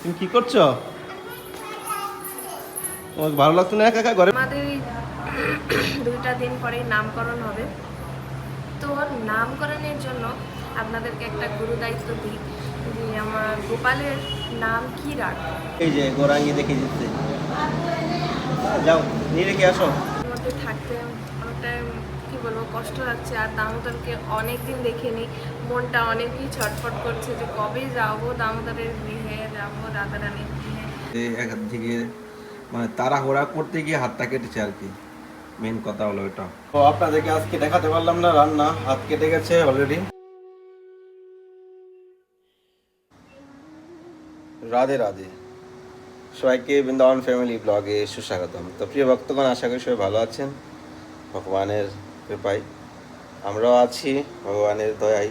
তুমি কি করছ? তোমার ভালো লাগতো না একা একা ঘরে? আমাদের দুইটা দিন পরেই নামকরণ হবে। তো নামকরণের জন্য আপনাদেরকে একটা গুরু দায়িত্ব দিই যে আমার গোপালের নাম কি রাখব এই যে গোরাঙ্গি দেখে দিচ্ছে। যাও নিয়ে রেখে আসো। মধ্যে থাকতে অনেকটা কি বলব কষ্ট লাগছে আর দামোদরকে অনেক দিন দেখিনি। মনটা অনেকই ছটফট করছে যে কবে যাব দামোদরের গৃহে যাব রাধারানীর গৃহে। এক হাত থেকে মানে তাড়াহুড়া করতে গিয়ে হাতটা কেটেছে আর কি মেন কথা হলো এটা। তো আপনাদেরকে আজকে দেখাতে পারলাম না রান্না হাত কেটে গেছে অলরেডি রাধে রাধে। সবাইকে বৃন্দাবন ফ্যামিলি ব্লগে সুস্বাগতম। তো প্রিয় ভক্তগণ আশা করি সবাই ভালো আছেন। ভগবানের কৃপায় আমরাও আছি ভগবানের দয়ায়।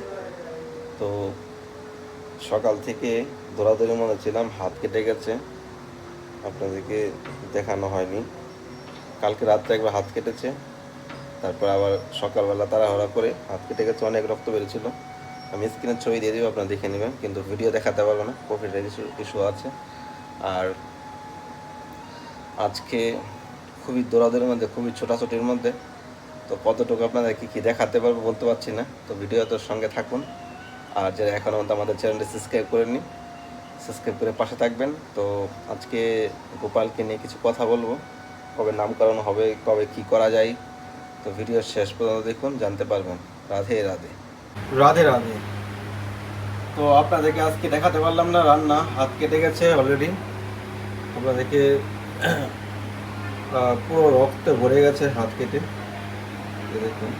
তো সকাল থেকে দৌড়াদৌড়ির মধ্যে ছিলাম, হাত কেটে গেছে। আপনাদেরকে দেখানো হয়নি। কালকে রাত্রে একবার হাত কেটেছে, তারপর আবার সকালবেলা তাড়াহুড়া করে হাত কেটে গেছে, অনেক রক্ত বেরিয়েছিল আমি স্ক্রিনের ছবি দিয়ে দিব, আপনারা দেখে নেবেন, কিন্তু ভিডিও দেখাতে পারব না প্রফিটের ইস্যু ইস্যু আছে। আর আজকে খুবই দৌড়াদৌড়ির মধ্যে, খুবই ছোটাছুটির মধ্যে, তো কতটুকু আপনাদের কী কী দেখাতে পারব বলতে পারছি না, তো ভিডিওটার সঙ্গে থাকুন। আর যারা এখনও আমাদের চ্যানেলটি সাবস্ক্রাইব করেননি সাবস্ক্রাইব করে পাশে থাকবেন। তো আজকে গোপালকে নিয়ে কিছু কথা বলব, কবে নামকরণ হবে, কবে কি করা যায়। তো ভিডিও শেষ পর্যন্ত দেখুন, জানতে পারবেন। রাধে রাধে। রাধে রাধে। তো আপনাদেরকে আজকে দেখাতে পারলাম না, রান্না হাত কেটে গেছে অলরেডি আপনাদেরকে পুরো রক্তে ভরে গেছে হাত কেটে। দেখুন।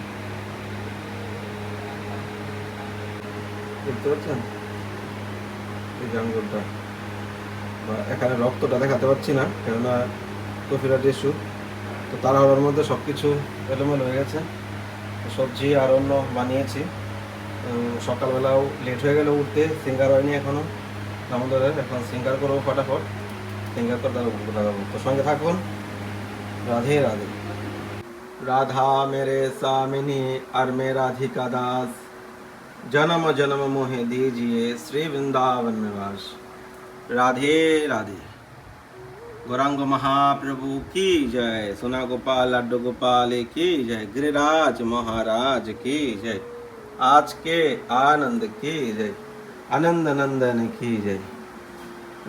বা এখানে রক্তটা দেখাতে পাচ্ছি না, কেননা কফিরা টিস্যু তো তাড়াহুড়ার মধ্যে সব কিছু এলোমেলো হয়ে গেছে। সবজি আর অন্য বানিয়েছি। সকালবেলাও লেট হয়ে গেলে উঠতে, সিঙ্গার হয়নি এখনও আমাদের এখন সিঙ্গার করব ফটাফট। সিঙ্গার করে তারা ভুল লাগাবো। তো সঙ্গে থাকুন, রাধে রাধে। রাধা মেরে সামিনী আর মে রাধিকা দাস। जन्म जन्म मोहे दीजिए श्री वृंदावन में वास राधे राधे गौरांग महाप्रभु की जय सोना गोपाल लाड्डू गोपाल की जय गिरिराज महाराज की जय आज के आनंद की जय आनंद नंदन की जय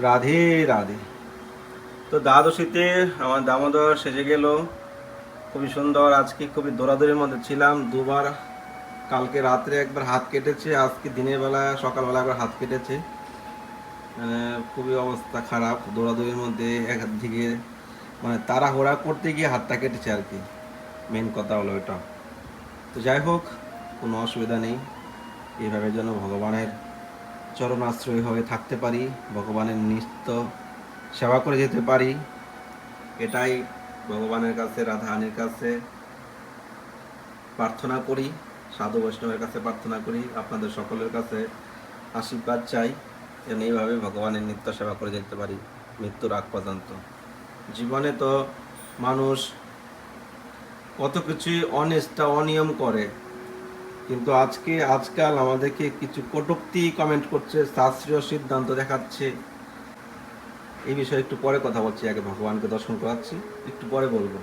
রাধে রাধে তো দ্বাদশীতে আমার দামোদর সেজে গেল খুবই সুন্দর আজকে খুবই দৌড়াদৌড়ির মধ্যে ছিলাম দুবার কালকে রাত্রে একবার হাত কেটেছে, আজকে দিনের বেলা, সকালবেলা একবার হাত কেটেছে। মানে খুবই অবস্থা খারাপ, দৌড়াদৌড়ির মধ্যে এক হাত দিকে মানে তাড়াহুড়া করতে গিয়ে হাতটা কেটেছে আর কি। মেন কথা হলো এটা। তো যাই হোক, কোনো অসুবিধা নেই। এইভাবে যেন ভগবানের চরণ আশ্রয় হয়ে থাকতে পারি, ভগবানের নিত্য সেবা করে যেতে পারি, এটাই ভগবানের কাছে রাধা রাধারানীর কাছে প্রার্থনা করি। সাধু বৈষ্ণবের কাছে প্রার্থনা করি, আপনাদের সকলের কাছে আশীর্বাদ চাই, যেন এইভাবে ভগবানের নিত্য সেবা করে যেতে পারি মৃত্যুর আগ পর্যন্ত। জীবনে তো মানুষ কত কিছুই অনিষ্ঠা অনিয়ম করে, কিন্তু আজকে, আজকাল আমাদেরকে কিছু কটুক্তি কমেন্ট করছে, শাস্ত্রীয় সিদ্ধান্ত দেখাচ্ছে। এই বিষয়ে একটু পরে কথা বলছি, আগে ভগবানকে দর্শন করাচ্ছি, একটু পরে বলব।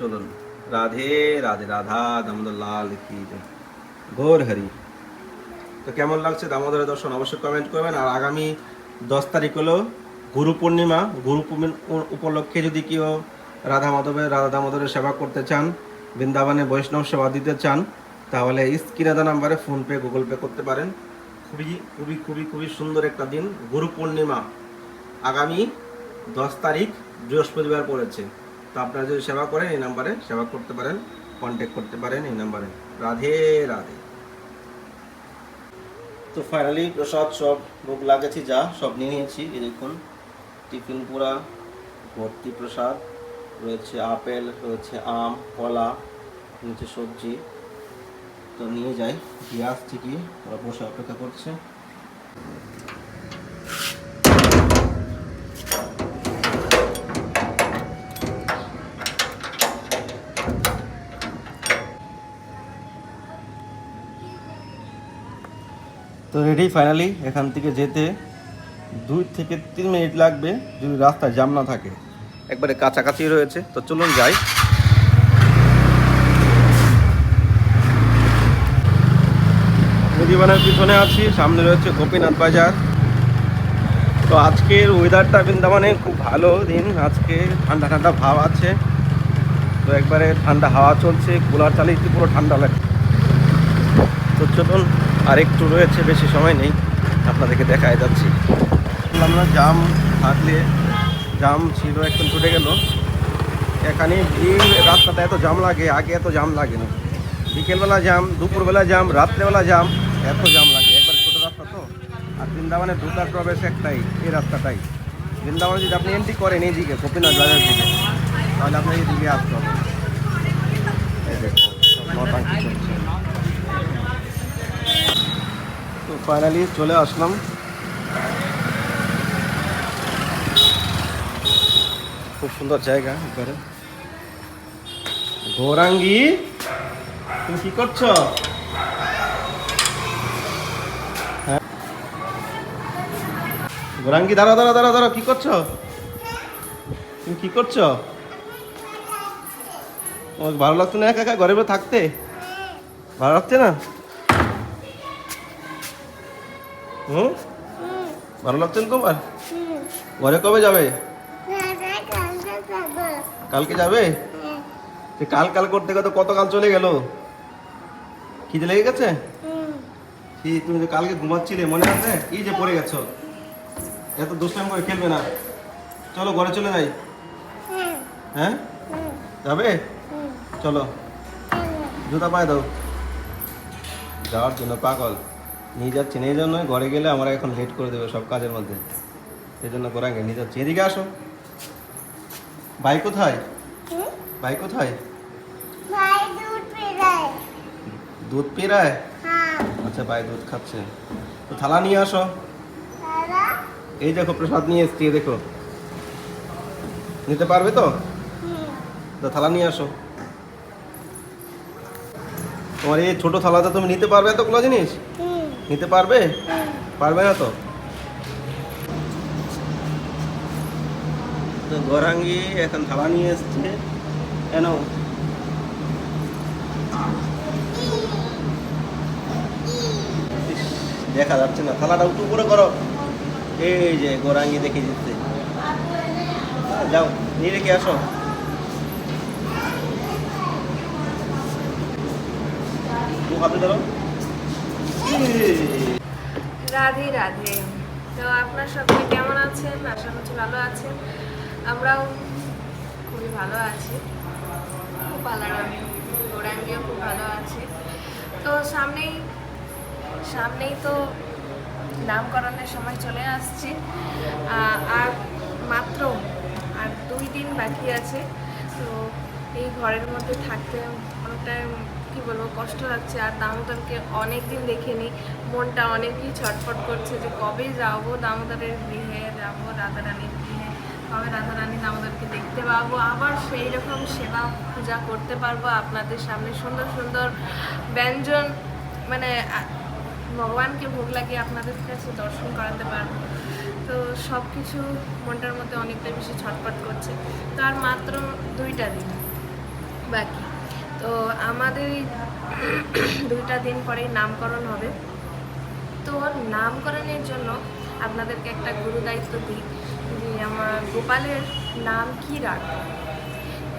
চলুন। রাধে রাধে রাধা দামোদর লাল কি। ঘোর হরি। তো কেমন লাগছে দামোদরের দর্শন? অবশ্যই কমেন্ট করবেন। আর আগামী দশ তারিখ হলো গুরু পূর্ণিমা। গুরু উপলক্ষে যদি কেউ রাধা মাধবের, রাধা দামোদরের সেবা করতে চান, বৃন্দাবনে বৈষ্ণব সেবা দিতে চান, তাহলে স্ক্রিনাদা নাম্বারে ফোনপে গুগল পে করতে পারেন। খুবই খুবই খুবই খুবই সুন্দর একটা দিন, গুরু পূর্ণিমা। আগামী দশ তারিখ বৃহস্পতিবার পড়েছে। তো আপনারা যদি সেবা করেন এই নাম্বারে, সেবা করতে পারেন কন্ট্যাক্ট করতে পারেন এই নাম্বারে। রাধে রাধে। তো ফাইনালি প্রসাদ, সব ভোগ লাগেছি যা, সব নিয়ে নিয়েছি। এই দেখুন, টিফিন পুরা, ভর্তি প্রসাদ, রয়েছে আপেল, রয়েছে আম, কলা, রয়েছে সবজি। তো নিয়ে যাই, দিয়ে আসছি কি, ওরা বসে অপেক্ষা করছে। তো রেডি ফাইনালি এখান থেকে যেতে দুই থেকে তিন মিনিট লাগবে যদি রাস্তায় জাম না থাকে। একবারে কাছাকাছি রয়েছে, তো চলুন যাই। মুদিবানের পিছনে আছি, সামনে রয়েছে গোপীনাথ বাজার। তো আজকের ওয়েদারটা বৃন্দাবনে খুব ভালো দিন, আজকে ঠান্ডা ঠান্ডা ভাব আছে। তো একবারে ঠান্ডা হাওয়া চলছে, কুলার চালিয়ে পুরো ঠান্ডা লাগে তো চলুন। আর একটু রয়েছে, বেশি সময় নেই, আপনাদেরকে দেখায় যাচ্ছি। না, জাম থাকলে জাম ছিল একদম ছুটে গেল। এখানে ভিড়, রাস্তাতে এত জাম লাগে, আগে এত জাম লাগে না বিকেলবেলা জাম, দুপুরবেলা জাম, রাত্রেবেলা জাম, এত জাম লাগে। একবার ছোটো রাস্তা তো, আর বৃন্দাবনে ঢোকার প্রবেশ একটাই, এই রাস্তাটাই। বৃন্দাবনে যদি আপনি এন্ট্রি করেন এইদিকে, গোপীনাথ বাজার দিকে, তাহলে আপনার এইদিকে আসতে হবে। তো ফাইনালি চলে আসলাম। খুব সুন্দর জায়গা একবারে। গৌরাঙ্গি, তুমি কি করছ? হ্যাঁ। গৌরাঙ্গি দাঁড়া দাঁড়া দাঁড়া দাঁড়া কি করছ? তুমি কি করছ? তোমাকে ভালো লাগতো না একা একা ঘরে থাকতে? ভালো লাগছে না? হুম? ভালো লাগছে তোমার? ঘরে কবে যাবে? কালকে যাবে। কাল কাল করতে করতে কত কাল চলে গেল? খিদে লেগে গেছে? কি তুমি যে কালকে ঘুমাচ্ছিলে মনে আছে? এই যে পড়ে গেছো। এত দুষ্টাম করে খেলবে না। চলো ঘরে চলে যাই। হ্যাঁ। যাবে? চলো। জুতা পায়ে দাও। যাওয়ার জন্য পাগল। নিয়ে যাচ্ছি এই জন্য ঘরে গেলে আমরা এখন লেট করে দেবে সব কাজের মধ্যে। সেই জন্য করাঙ্গে নিয়ে যাচ্ছি। এদিকে আসো। ভাই কোথায়? ভাই কোথায়? দুধ পেরায় আচ্ছা ভাই দুধ খাচ্ছে। তো থালা নিয়ে আসো। এই দেখো প্রসাদ নিয়ে এসছি দেখো। নিতে পারবে তো? তো থালা নিয়ে আসো। তোমার এই ছোট থালাতে তুমি নিতে পারবে এতগুলো জিনিস? নিতে পারবে? পারবে না তো? তো গৌরাঙ্গি এখন থালা নিয়ে এসছে। কেন দেখা যাচ্ছে না। থালাটা উঁচু করে করো। এই যে গৌরাঙ্গি দেখে দিচ্ছে যাও নিয়ে রেখে আসো। দু হাতে ধরো। রাধে রাধে। তো আপনার সবাই কেমন আছেন? আশা করছি ভালো আছেন। আমরাও খুবই ভালো আছি। খুব ভালো আমি গৌরাঙ্গিও খুব ভালো আছে। তো সামনেই সামনেই তো নামকরণের সময় চলে আসছে। আর মাত্র আর দুই দিন বাকি আছে। তো এই ঘরের মধ্যে থাকতে অনেকটাই কি বলব, কষ্ট লাগছে আর দামোদরকে অনেক দিন দেখিনি। মনটা অনেকই ছটফট করছে যে কবে যাব দামোদরের গৃহে, যাব রাধারানীর গৃহে। কবে রাধারানী দামোদরকে দেখতে পাবো? আবার সেই রকম সেবা পূজা করতে পারব আপনাদের সামনে। সুন্দর সুন্দর ব্যঞ্জন মানে ভগবানকে ভোগ লাগিয়ে আপনাদের কাছে দর্শন করাতে পারব। তো সব কিছু মনটার মধ্যে অনেকটা বেশি ছটফট করছে। তো আর মাত্র দুইটা দিন বাকি। তো আমাদের দুইটা দিন পরেই নামকরণ হবে। তো নামকরণের জন্য আপনাদেরকে একটা গুরু দায়িত্ব দিই যে আমার গোপালের নাম কি রাখব?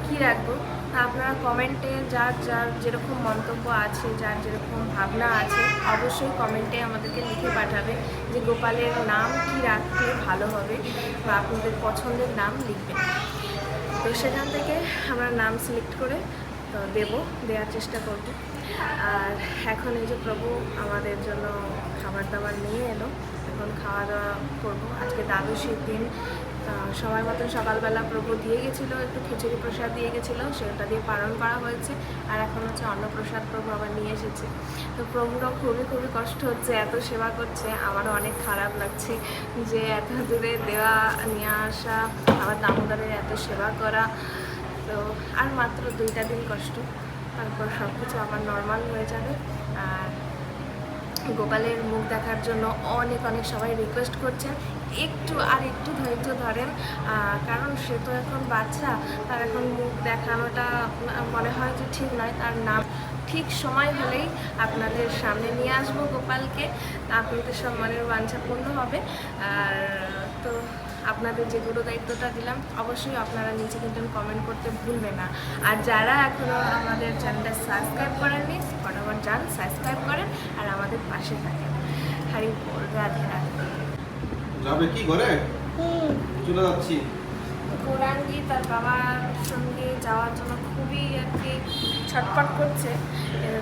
কি রাখব? তা আপনারা কমেন্টে যার যার যেরকম মন্তব্য আছে, যার যেরকম ভাবনা আছে, অবশ্যই কমেন্টে আমাদেরকে লিখে পাঠাবে যে গোপালের নাম কি রাখতে ভালো হবে বা আপনাদের পছন্দের নাম লিখবেন। তো সেখান থেকে আমরা নাম সিলেক্ট করে দেব, দেওয়ার চেষ্টা করব। আর এখন এই যে প্রভু আমাদের জন্য খাবার দাবার নিয়ে এলো, এখন খাওয়া দাওয়া করব। আজকে দ্বাদশীর দিন সময় মতন সকালবেলা প্রভু দিয়ে গেছিল, একটু খিচুড়ি প্রসাদ দিয়ে গেছিল, সেটা দিয়ে পালন করা হয়েছে। আর এখন হচ্ছে অন্নপ্রসাদ প্রভু আবার নিয়ে এসেছে। তো প্রভুরও খুবই খুবই কষ্ট হচ্ছে, এত সেবা করছে। আমারও অনেক খারাপ লাগছে যে এত দূরে দেওয়া, নিয়ে আসা, আবার দামোদরের এত সেবা করা। তো আর মাত্র দুইটা দিন কষ্ট। তারপর সব কিছু আমার নর্মাল হয়ে যাবে। আর গোপালের মুখ দেখার জন্য অনেক অনেক সবাই রিকোয়েস্ট করছেন একটু আর একটু ধৈর্য ধরেন। কারণ সে তো এখন বাচ্চা, তার এখন মুখ দেখানোটা মনে হয় যে ঠিক নয়। তার নাম ঠিক সময় হলেই আপনাদের সামনে নিয়ে আসব গোপালকে। আপনাদের সম্মানের বাঞ্ছা পূর্ণ হবে। আর তো আপনাদের যে গুরু দায়িত্বটা দিলাম অবশ্যই আপনারা নিচে কিন্তু কমেন্ট করতে ভুলবে না। আর যারা এখনও আমাদের চ্যানেলটা সাবস্ক্রাইব করেননি ফটাফট যান সাবস্ক্রাইব করেন আর আমাদের পাশে থাকেন। হারি বল রাধে রাধে। যাবে কি ঘরে? চলে যাচ্ছি। গৌরাঙ্গি তার বাবার সঙ্গে যাওয়ার জন্য খুবই আর কি ছটফট করছে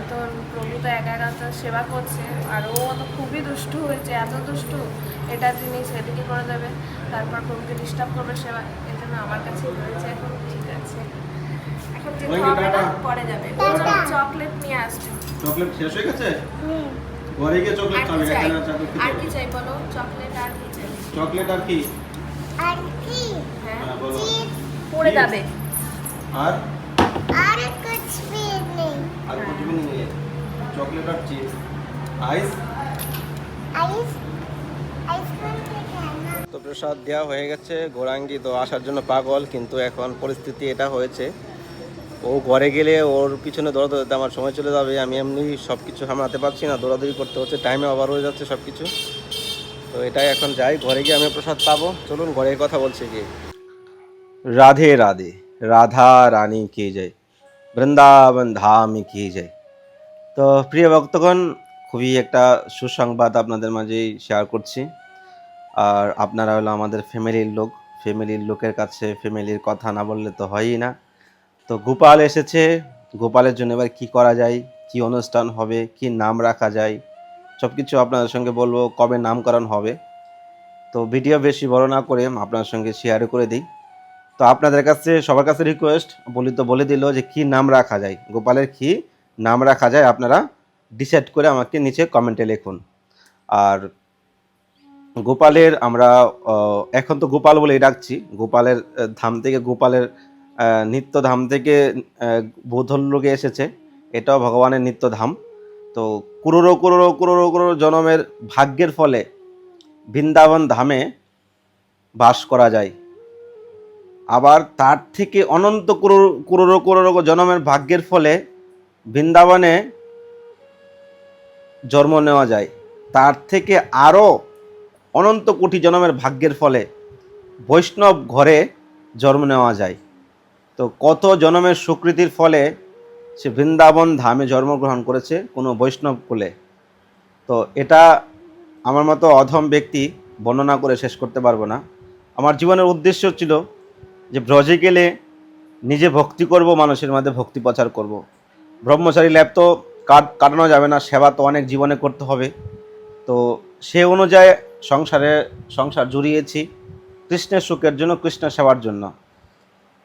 তো প্রভু তো একা একা তো সেবা করছে আর ও তো খুবই দুষ্টু হয়েছে এত দুষ্টু এটা তিনি সেদিকে করে দেবে তারপর প্রভুকে ডিস্টার্ব করবে সেবা এই জন্য আমার কাছে রয়েছে এখন ঠিক আছে। এখন যেতে হবে না পরে যাবে। চকলেট নিয়ে আসবে চকলেট শেষ হয়ে গেছে? ঘরে গিয়ে চকলেট খাবে আর কি চাই বলো? চকলেট আর কি চাই? চকলেট আর কি? আর কি? হ্যাঁ।, হ্যাঁ বলো। পড়ে যাবে। আর? আর আর চকলেট আর চিপস আইস আইস তো প্রসাদ দেওয়া হয়ে গেছে গোরাঙ্গি তো আসার জন্য পাগল কিন্তু এখন পরিস্থিতি এটা হয়েছে। ও ঘরে গেলে ওর পিছনে দৌড়াদৌড়িতে আমার সময় চলে যাবে আমি এমনি সব কিছু সামলাতে পারছি না দৌড়াদৌড়ি করতে হচ্ছে টাইমে অভার হয়ে যাচ্ছে সব কিছু তো এটাই এখন যাই ঘরে গিয়ে আমি প্রসাদ পাবো। চলুন ঘরে কথা বলছি গিয়ে। রাধে রাধে রাধা রানী কে যায় বৃন্দাবন ধাম কি যায় তো প্রিয় ভক্তগণ, খুবই একটা সুসংবাদ আপনাদের মাঝেই শেয়ার করছি। আর আপনারা হলো আমাদের ফ্যামিলির লোক। ফ্যামিলির লোকের কাছে ফ্যামিলির কথা না বললে তো হয়ই না। তো গোপাল এসেছে। গোপালের জন্য এবার কী করা যায়? কি অনুষ্ঠান হবে? কি নাম রাখা যায়? সব কিছু আপনাদের সঙ্গে বলব কবে নামকরণ হবে। তো ভিডিও বেশি বড় না করে আপনার সঙ্গে শেয়ার করে দিই। তো আপনাদের কাছে, সবার কাছে রিকোয়েস্ট বলি তো বলে দিল যে কি নাম রাখা যায়। গোপালের কি নাম রাখা যায় আপনারা ডিসাইড করে আমাকে নিচে কমেন্টে লিখুন। আর গোপালের আমরা এখন তো গোপাল বলেই ডাকছি। গোপালের ধাম থেকে গোপালের নিত্য ধাম থেকে বোধল লোকে এসেছে। এটাও ভগবানের নিত্য ধাম। তো কুরোরো কুরোরো কুরোরো কুরোরো জনমের ভাগ্যের ফলে বৃন্দাবন ধামে বাস করা যায়। আবার তার থেকে অনন্ত কুরোরো কুরোরো জনমের ভাগ্যের ফলে বৃন্দাবনে জন্ম নেওয়া যায়। তার থেকে আরও অনন্ত কোটি জন্মের ভাগ্যের ফলে বৈষ্ণব ঘরে জন্ম নেওয়া যায়। তো কত জন্মের স্বীকৃতির ফলে সে বৃন্দাবন ধামে জন্মগ্রহণ করেছে কোনো বৈষ্ণব কুলে। তো এটা আমার মতো অধম ব্যক্তি বর্ণনা করে শেষ করতে পারব না। আমার জীবনের উদ্দেশ্য ছিল যে ব্রজে গেলে নিজে ভক্তি করব, মানুষের মধ্যে ভক্তি প্রচার করব। ব্রহ্মচারী ল্যাব তো কাট কাটানো যাবে না, সেবা তো অনেক জীবনে করতে হবে। তো সে অনুযায়ী সংসারে, সংসার জুড়িয়েছি, কৃষ্ণের সুখের জন্য, কৃষ্ণের সেবার জন্য।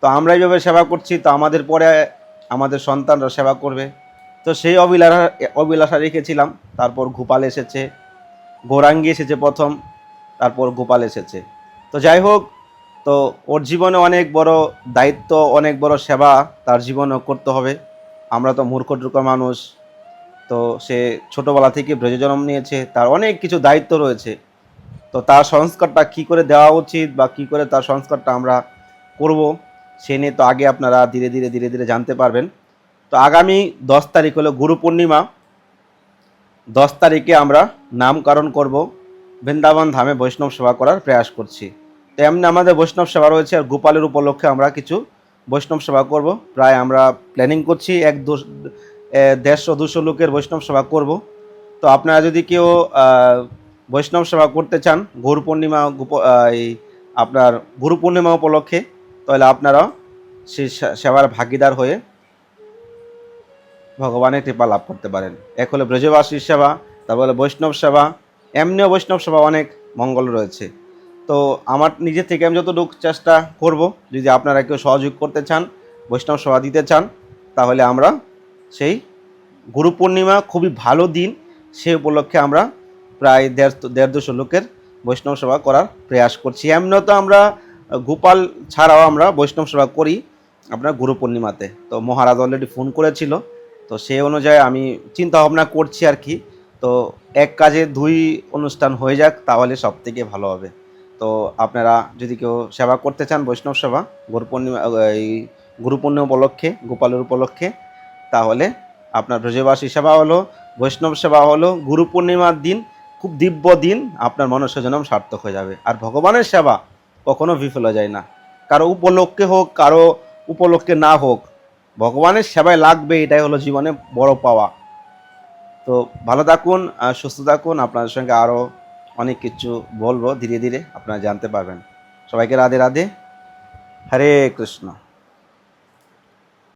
তো আমরা এইভাবে সেবা করছি, তো আমাদের পরে আমাদের সন্তানরা সেবা করবে। তো সেই অবিলাসা অবিলাসা রেখেছিলাম, তারপর গোপাল এসেছে। গৌরাঙ্গি এসেছে প্রথম, তারপর গোপাল এসেছে। তো যাই হোক তো ওর জীবনে অনেক বড় দায়িত্ব, অনেক বড় সেবা তার জীবনে করতে হবে। আমরা তো মূর্খ টুর্খ মানুষ। তো সে ছোটোবেলা থেকে ব্রজে জন্ম নিয়েছে, তার অনেক কিছু দায়িত্ব রয়েছে। তো তার সংস্কারটা কি করে দেওয়া উচিত বা কি করে তার সংস্কারটা আমরা করব, সে নিয়ে তো আগে আপনারা ধীরে ধীরে ধীরে ধীরে জানতে পারবেন। তো আগামী দশ তারিখ হলো গুরু পূর্ণিমা। দশ তারিখে আমরা নামকরণ করব। বৃন্দাবন ধামে বৈষ্ণব সেবা করার প্রয়াস করছি। এমনি আমাদের বৈষ্ণব সেবা রয়েছে আর গোপালের উপলক্ষে আমরা কিছু বৈষ্ণব সেবা করব। প্রায় আমরা প্ল্যানিং করছি এক দেড়শো দুশো লোকের বৈষ্ণব সেবা করব। তো আপনারা যদি কেউ বৈষ্ণব সেবা করতে চান, গুরু পূর্ণিমা এই আপনার গুরু পূর্ণিমা উপলক্ষে, তাহলে আপনারা সেই সে- সেবার ভাগিদার হয়ে ভগবানের কৃপা লাভ করতে পারেন। এক হলো ব্রজবাসীর সেবা, তারপরে বৈষ্ণব সেবা, এমনিও বৈষ্ণব সেবা অনেক মঙ্গল রয়েছে। তো আমার নিজে থেকে আমি যতটুকু চেষ্টা করব, যদি আপনারা কেউ সহযোগ করতে চান, বৈষ্ণব সভা দিতে চান, তাহলে আমরা সেই গুরু পূর্ণিমা, খুবই ভালো দিন, সে উপলক্ষে আমরা প্রায় দেড় দেড় দুশো লোকের বৈষ্ণব সভা করার প্রয়াস করছি। এমনিও তো আমরা গোপাল ছাড়াও আমরা বৈষ্ণব সভা করি আপনার গুরু পূর্ণিমাতে। তো মহারাজ অলরেডি ফোন করেছিল, তো সেই অনুযায়ী আমি চিন্তা ভাবনা করছি আর কি। তো এক কাজে দুই অনুষ্ঠান হয়ে যাক, তাহলে সব থেকে ভালো হবে। তো আপনারা যদি কেউ সেবা করতে চান বৈষ্ণব সেবা গুরু পূর্ণিমা এই গুরু পূর্ণিমা উপলক্ষে, গোপালের উপলক্ষে, তাহলে আপনার ব্রজবাসী সেবা হলো, বৈষ্ণব সেবা হলো গুরু পূর্ণিমার দিন, খুব দিব্য দিন, আপনার মনুষ্য জন্ম সার্থক হয়ে যাবে। আর ভগবানের সেবা কখনো বিফল যায় না। কারও উপলক্ষে হোক, কারও উপলক্ষে না হোক, ভগবানের সেবায় লাগবে, এটাই হলো জীবনে বড় পাওয়া। তো ভালো থাকুন সুস্থ থাকুন, আপনাদের সঙ্গে আরও অনেক কিছু বলব ধীরে ধীরে আপনারা জানতে পারবেন। সবাইকে রাধে রাধে। হরে কৃষ্ণ।